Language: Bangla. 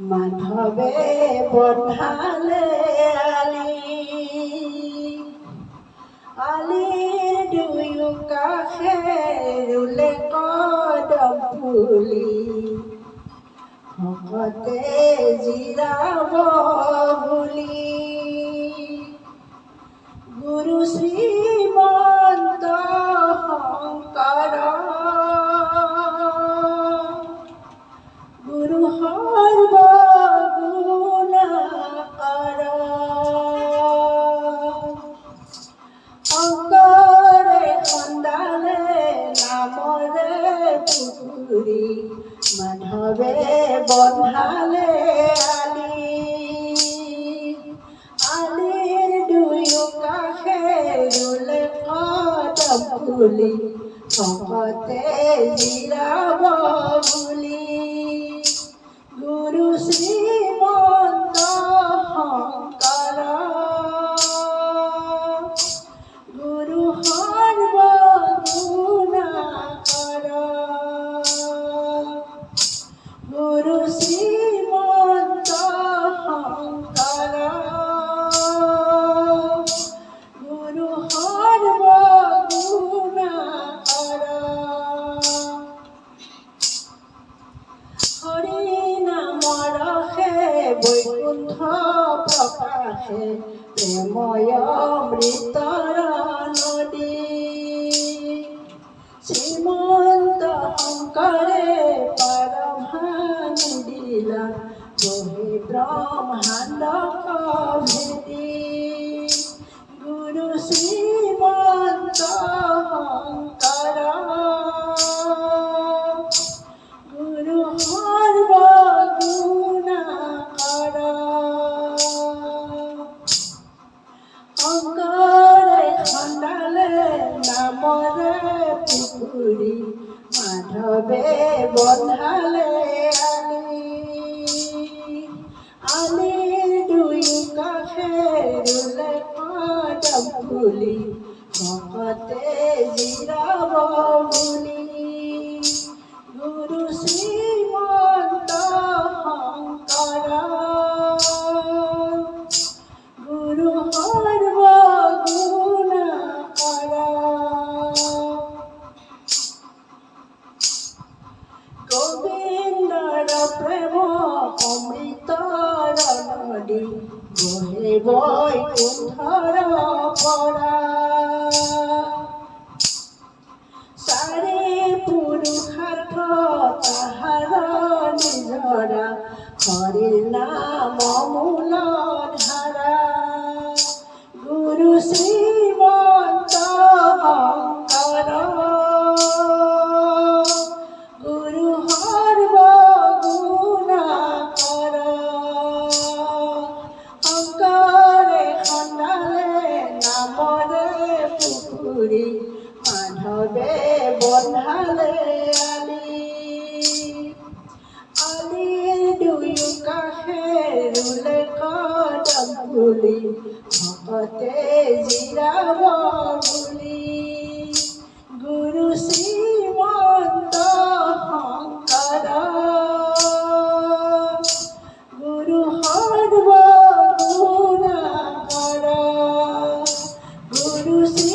মাধবে পঠালে আলি। আলিৰ দুয়ো কাষে ৰুলে কদম ফুলি। ভকতে জিৰাব মাধৱে বন্ধালে আলি। আলি দুয়ো কাষে রুলে কদম ফুলি। ভকতে জিৰাব গুৰু শ্ৰীমন্ত শংকৰ গুৰু সৰ্বগুণাকৰ হৰি নামৰ হে বৈকুণ্ঠ প্ৰকাশে প্ৰেময় অমৃতৰ নদী। পুখুৰী মাধৱে বন্ধালে আলি। আলিৰ দুয়ো কাষে ৰুলে কদম ফুলি ভকতে বহে বৈকুণ্ঠৰ পৰা চাৰি পুৰুষাৰ্থ তাহাৰ নিজৰা হৰিৰ নাম ভকতে জিৰাব বুলি। গুৰু শ্ৰীমন্ত শংকৰ গুৰু সৰ্বগুণাকৰ গুৰু শ্ৰীমন্ত